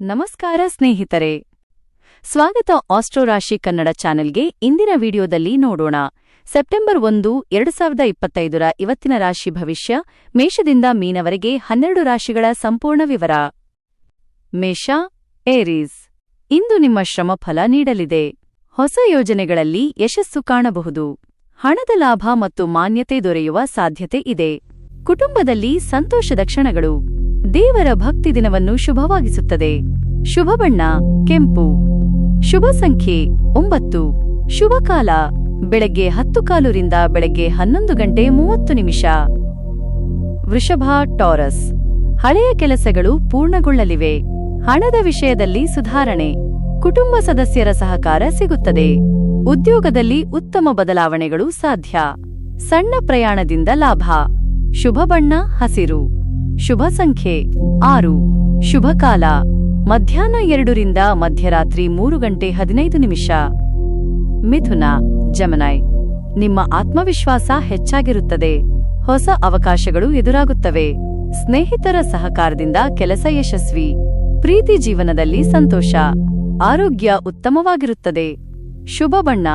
ನಮಸ್ಕಾರ ಸ್ನೇಹಿತರೆ. ಸ್ವಾಗತ ಆಸ್ಟ್ರೋರಾಶಿ ಕನ್ನಡ ಚಾನೆಲ್ಗೆ ಇಂದಿನ ವಿಡಿಯೋದಲ್ಲಿ ನೋಡೋಣ. ಸೆಪ್ಟೆಂಬರ್ ಒಂದು, ಎರಡು ಸಾವಿರದ ಇಪ್ಪತ್ತೈದರ ಇವತ್ತಿನ ರಾಶಿ ಭವಿಷ್ಯ, ಮೇಷದಿಂದ ಮೀನವರೆಗೆ ಹನ್ನೆರಡು ರಾಶಿಗಳ ಸಂಪೂರ್ಣ ವಿವರ. ಮೇಷ, ಏರೀಸ್. ಇಂದು ನಿಮ್ಮ ಶ್ರಮಫಲ ನೀಡಲಿದೆ. ಹೊಸ ಯೋಜನೆಗಳಲ್ಲಿ ಯಶಸ್ಸು ಕಾಣಬಹುದು. ಹಣದ ಲಾಭ ಮತ್ತು ಮಾನ್ಯತೆ ದೊರೆಯುವ ಸಾಧ್ಯತೆ ಇದೆ. ಕುಟುಂಬದಲ್ಲಿ ಸಂತೋಷದ ಕ್ಷಣಗಳು. ದೇವರ ಭಕ್ತಿ ದಿನವನ್ನು ಶುಭವಾಗಿಸುತ್ತದೆ. ಶುಭ ಬಣ್ಣ, ಕೆಂಪು. ಶುಭ ಸಂಖ್ಯೆ ಒಂಬತ್ತು. ಶುಭ ಕಾಲ, ಬೆಳಗ್ಗೆ ಹತ್ತು ಕಾಲುರಿಂದ ಬೆಳಗ್ಗೆ ಹನ್ನೊಂದು ಗಂಟೆ ಮೂವತ್ತು ನಿಮಿಷ. ವೃಷಭ, ಟಾರಸ್. ಹಳೆಯ ಕೆಲಸಗಳು ಪೂರ್ಣಗೊಳ್ಳಲಿವೆ. ಹಣದ ವಿಷಯದಲ್ಲಿ ಸುಧಾರಣೆ. ಕುಟುಂಬ ಸದಸ್ಯರ ಸಹಕಾರ ಸಿಗುತ್ತದೆ. ಉದ್ಯೋಗದಲ್ಲಿ ಉತ್ತಮ ಬದಲಾವಣೆಗಳು ಸಾಧ್ಯ. ಸಣ್ಣ ಪ್ರಯಾಣದಿಂದ ಲಾಭ. ಶುಭ ಬಣ್ಣ, ಹಸಿರು. ಶುಭ ಸಂಖ್ಯೆ ಆರು. ಶುಭ ಕಾಲ. ಮಧ್ಯಾಹ್ನ ಎರಡರಿಂದ ಮಧ್ಯರಾತ್ರಿ ಮೂರು ಗಂಟೆ ಹದಿನೈದು ನಿಮಿಷ. ಮಿಥುನ ಜಮನಾಯ್ ನಿಮ್ಮ ಆತ್ಮವಿಶ್ವಾಸ ಹೆಚ್ಚಾಗಿರುತ್ತದೆ. ಹೊಸ ಅವಕಾಶಗಳು ಎದುರಾಗುತ್ತವೆ. ಸ್ನೇಹಿತರ ಸಹಕಾರದಿಂದ ಕೆಲಸ ಯಶಸ್ವಿ. ಪ್ರೀತಿ ಜೀವನದಲ್ಲಿ ಸಂತೋಷ. ಆರೋಗ್ಯ ಉತ್ತಮವಾಗಿರುತ್ತದೆ. ಶುಭ ಬಣ್ಣ,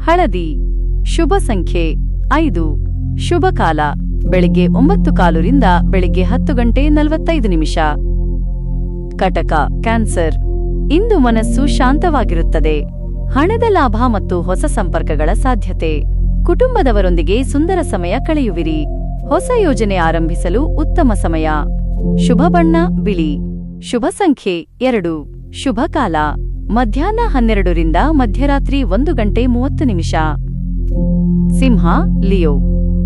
ಹಳದಿ. ಶುಭ ಸಂಖ್ಯೆ ಐದು. ಶುಭ ಕಾಲ. ಬೆಳಿಗ್ಗೆ ಒಂಬತ್ತು ಕಾಲುರಿಂದ ಬೆಳಿಗ್ಗೆ ಹತ್ತು ಗಂಟೆ ನಲವತ್ತೈದು ನಿಮಿಷ. ಕಟಕ, ಕ್ಯಾನ್ಸರ್. ಇಂದು ಮನಸ್ಸು ಶಾಂತವಾಗಿರುತ್ತದೆ. ಹಣದ ಲಾಭ ಮತ್ತು ಹೊಸ ಸಂಪರ್ಕಗಳ ಸಾಧ್ಯತೆ. ಕುಟುಂಬದವರೊಂದಿಗೆ ಸುಂದರ ಸಮಯ ಕಳೆಯುವಿರಿ. ಹೊಸ ಯೋಜನೆ ಆರಂಭಿಸಲು ಉತ್ತಮ ಸಮಯ. ಶುಭ ಬಣ್ಣ, ಬಿಳಿ. ಶುಭ ಸಂಖ್ಯೆ ಎರಡು. ಶುಭ ಕಾಲ. ಮಧ್ಯಾಹ್ನ ಹನ್ನೆರಡರಿಂದ ಮಧ್ಯರಾತ್ರಿ ಒಂದು ಗಂಟೆ ಮೂವತ್ತು ನಿಮಿಷ. ಸಿಂಹ, ಲಿಯೋ.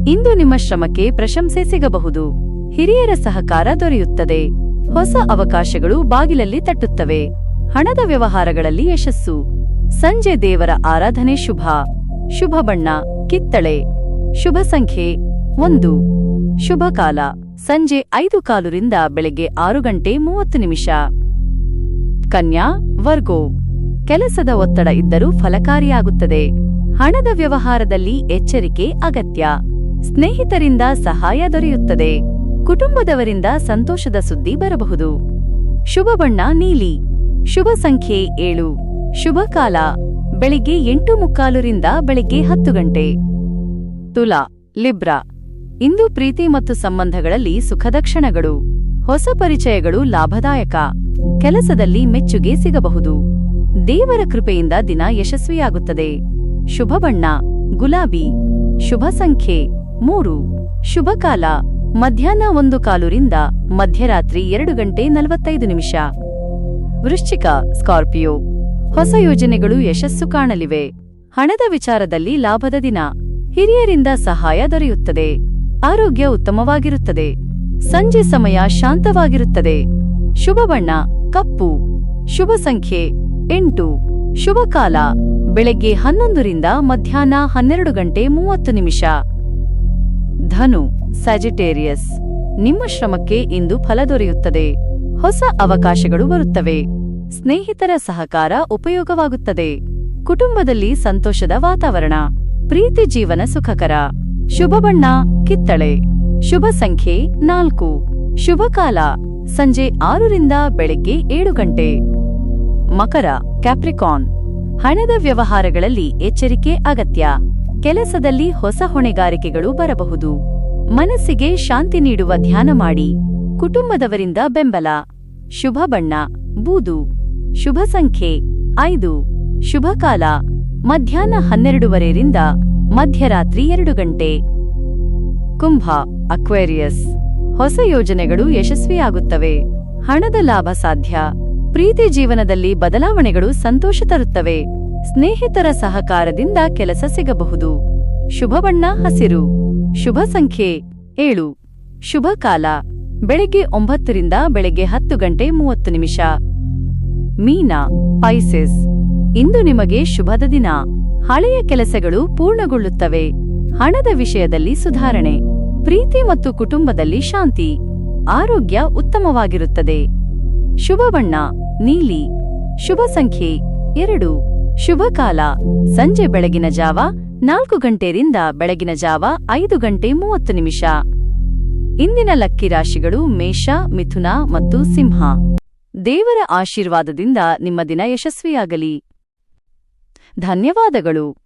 ಇಂದು ನಿಮ್ಮ ಶ್ರಮಕ್ಕೆ ಪ್ರಶಂಸೆ ಸಿಗಬಹುದು. ಹಿರಿಯರ ಸಹಕಾರ ದೊರೆಯುತ್ತದೆ. ಹೊಸ ಅವಕಾಶಗಳು ಬಾಗಿಲಲ್ಲಿ ತಟ್ಟುತ್ತವೆ. ಹಣದ ವ್ಯವಹಾರಗಳಲ್ಲಿ ಯಶಸ್ಸು. ಸಂಜೆ ದೇವರ ಆರಾಧನೆ ಶುಭ. ಶುಭ ಬಣ್ಣ, ಕಿತ್ತಳೆ. ಶುಭ ಸಂಖ್ಯೆ ಒಂದು. ಶುಭ ಕಾಲ. ಸಂಜೆ ಐದು ಕಾಲುರಿಂದ ಬೆಳಗ್ಗೆ ಆರು ಗಂಟೆ ಮೂವತ್ತು ನಿಮಿಷ. ಕನ್ಯಾ, ವರ್ಗೋ. ಕೆಲಸದ ಒತ್ತಡ ಇದ್ದರೂ ಫಲಕಾರಿಯಾಗುತ್ತದೆ. ಹಣದ ವ್ಯವಹಾರದಲ್ಲಿ ಎಚ್ಚರಿಕೆ ಅಗತ್ಯ. ಸ್ನೇಹಿತರಿಂದ ಸಹಾಯ ದೊರೆಯುತ್ತದೆ. ಕುಟುಂಬದವರಿಂದ ಸಂತೋಷದ ಸುದ್ದಿ ಬರಬಹುದು. ಶುಭ ಬಣ್ಣ ನೀಲಿ. ಶುಭ ಸಂಖ್ಯೆ ಏಳು. ಶುಭ ಕಾಲ. ಬೆಳಿಗ್ಗೆ ಎಂಟು ಮುಕ್ಕಾಲುರಿಂದ ಬೆಳಿಗ್ಗೆ ಹತ್ತು ಗಂಟೆ. ತುಲಾ. ಲಿಬ್ರಾ. ಇಂದು ಪ್ರೀತಿ ಮತ್ತು ಸಂಬಂಧಗಳಲ್ಲಿ ಸುಖದ ಕ್ಷಣಗಳು. ಹೊಸ ಪರಿಚಯಗಳು ಲಾಭದಾಯಕ. ಕೆಲಸದಲ್ಲಿ ಮೆಚ್ಚುಗೆ ಸಿಗಬಹುದು. ದೇವರ ಕೃಪೆಯಿಂದ ದಿನ ಯಶಸ್ವಿಯಾಗುತ್ತದೆ. ಶುಭ ಬಣ್ಣ. ಗುಲಾಬಿ. ಶುಭ ಸಂಖ್ಯೆ. ಮೂರು, ಶುಭಕಾಲ. ಮಧ್ಯಾಹ್ನ ಒಂದು ಕಾಲುರಿಂದ ಮಧ್ಯರಾತ್ರಿ ಎರಡು ಗಂಟೆ ನಲವತ್ತೈದು ನಿಮಿಷ. ವೃಶ್ಚಿಕ, ಸ್ಕಾರ್ಪಿಯೋ. ಹೊಸ ಯೋಜನೆಗಳು ಯಶಸ್ಸು ಕಾಣಲಿವೆ. ಹಣದ ವಿಚಾರದಲ್ಲಿ ಲಾಭದ ದಿನ. ಹಿರಿಯರಿಂದ ಸಹಾಯ ದೊರೆಯುತ್ತದೆ. ಆರೋಗ್ಯ ಉತ್ತಮವಾಗಿರುತ್ತದೆ. ಸಂಜೆ ಸಮಯ ಶಾಂತವಾಗಿರುತ್ತದೆ. ಶುಭ ಬಣ್ಣ, ಕಪ್ಪು. ಶುಭ ಸಂಖ್ಯೆ, ಎಂಟು. ಶುಭ ಕಾಲ ಬೆಳಗ್ಗೆ ಹನ್ನೊಂದರಿಂದ ಮಧ್ಯಾಹ್ನ ಹನ್ನೆರಡು ಗಂಟೆ ಮೂವತ್ತು ನಿಮಿಷ. ಧನು ಸ್ಯಾಜಿಟೇರಿಯಸ್ ನಿಮ್ಮ ಶ್ರಮಕ್ಕೆ ಇಂದು ಫಲ ದೊರೆಯುತ್ತದೆ. ಹೊಸ ಅವಕಾಶಗಳು ಬರುತ್ತವೆ. ಸ್ನೇಹಿತರ ಸಹಕಾರ ಉಪಯೋಗವಾಗುತ್ತದೆ. ಕುಟುಂಬದಲ್ಲಿ ಸಂತೋಷದ ವಾತಾವರಣ. ಪ್ರೀತಿ ಜೀವನ ಸುಖಕರ. ಶುಭ ಬಣ್ಣ, ಕಿತ್ತಳೆ. ಶುಭ ಸಂಖ್ಯೆ ನಾಲ್ಕು. ಶುಭ ಕಾಲ. ಸಂಜೆ ಆರರಿಂದ ಬೆಳಗ್ಗೆ ಏಳು ಗಂಟೆ. ಮಕರ ಕ್ಯಾಪ್ರಿಕಾನ್ ಹಣದ ವ್ಯವಹಾರಗಳಲ್ಲಿ ಎಚ್ಚರಿಕೆ ಅಗತ್ಯ. ಕೆಲಸದಲ್ಲಿ ಹೊಸ ಹೊಣೆಗಾರಿಕೆಗಳು ಬರಬಹುದು. ಮನಸ್ಸಿಗೆ ಶಾಂತಿ ನೀಡುವ ಧ್ಯಾನ ಮಾಡಿ. ಕುಟುಂಬದವರಿಂದ ಬೆಂಬಲ. ಶುಭ ಬಣ್ಣ. ಬೂದು. ಶುಭ ಸಂಖ್ಯೆ. ಐದು. ಶುಭ ಕಾಲ. ಮಧ್ಯಾಹ್ನ ಹನ್ನೆರಡುವರೆಯಿಂದ ಮಧ್ಯರಾತ್ರಿ ಎರಡು ಗಂಟೆ. ಕುಂಭ, ಅಕ್ವೇರಿಯಸ್. ಹೊಸ ಯೋಜನೆಗಳು ಯಶಸ್ವಿಯಾಗುತ್ತವೆ. ಹಣದ ಲಾಭ ಸಾಧ್ಯ. ಪ್ರೀತಿ ಜೀವನದಲ್ಲಿ ಬದಲಾವಣೆಗಳು ಸಂತೋಷ ತರುತ್ತವೆ. ಸ್ನೇಹಿತರ ಸಹಕಾರದಿಂದ ಕೆಲಸ ಸಿಗಬಹುದು. ಶುಭ ಬಣ್ಣ ಹಸಿರು. ಶುಭ ಸಂಖ್ಯೆ ಏಳು. ಶುಭ ಕಾಲ. ಬೆಳಗ್ಗೆ ಒಂಬತ್ತರಿಂದ ಬೆಳಗ್ಗೆ ಹತ್ತು ಗಂಟೆ ಮೂವತ್ತು ನಿಮಿಷ. ಮೀನಾ, ಪೈಸೆಸ್. ಇಂದು ನಿಮಗೆ ಶುಭದ ದಿನ. ಹಳೆಯ ಕೆಲಸಗಳು ಪೂರ್ಣಗೊಳ್ಳುತ್ತವೆ. ಹಣದ ವಿಷಯದಲ್ಲಿ ಸುಧಾರಣೆ. ಪ್ರೀತಿ ಮತ್ತು ಕುಟುಂಬದಲ್ಲಿ ಶಾಂತಿ. ಆರೋಗ್ಯ ಉತ್ತಮವಾಗಿರುತ್ತದೆ. ಶುಭ ಬಣ್ಣ, ನೀಲಿ. ಶುಭ ಸಂಖ್ಯೆ ಎರಡು. ಶುಭ ಕಾಲ. ಸಂಜೆ ಬೆಳಗಿನ ಜಾವ ನಾಲ್ಕು ಗಂಟೆಯಿಂದ ಬೆಳಗಿನ ಜಾವ ಐದು ಗಂಟೆ ಮೂವತ್ತು ನಿಮಿಷ. ಇಂದಿನ ಲಕ್ಕಿ ರಾಶಿಗಳು ಮೇಷ, ಮಿಥುನ ಮತ್ತು ಸಿಂಹ. ದೇವರ ಆಶೀರ್ವಾದದಿಂದ ನಿಮ್ಮ ದಿನ ಯಶಸ್ವಿಯಾಗಲಿ. ಧನ್ಯವಾದಗಳು.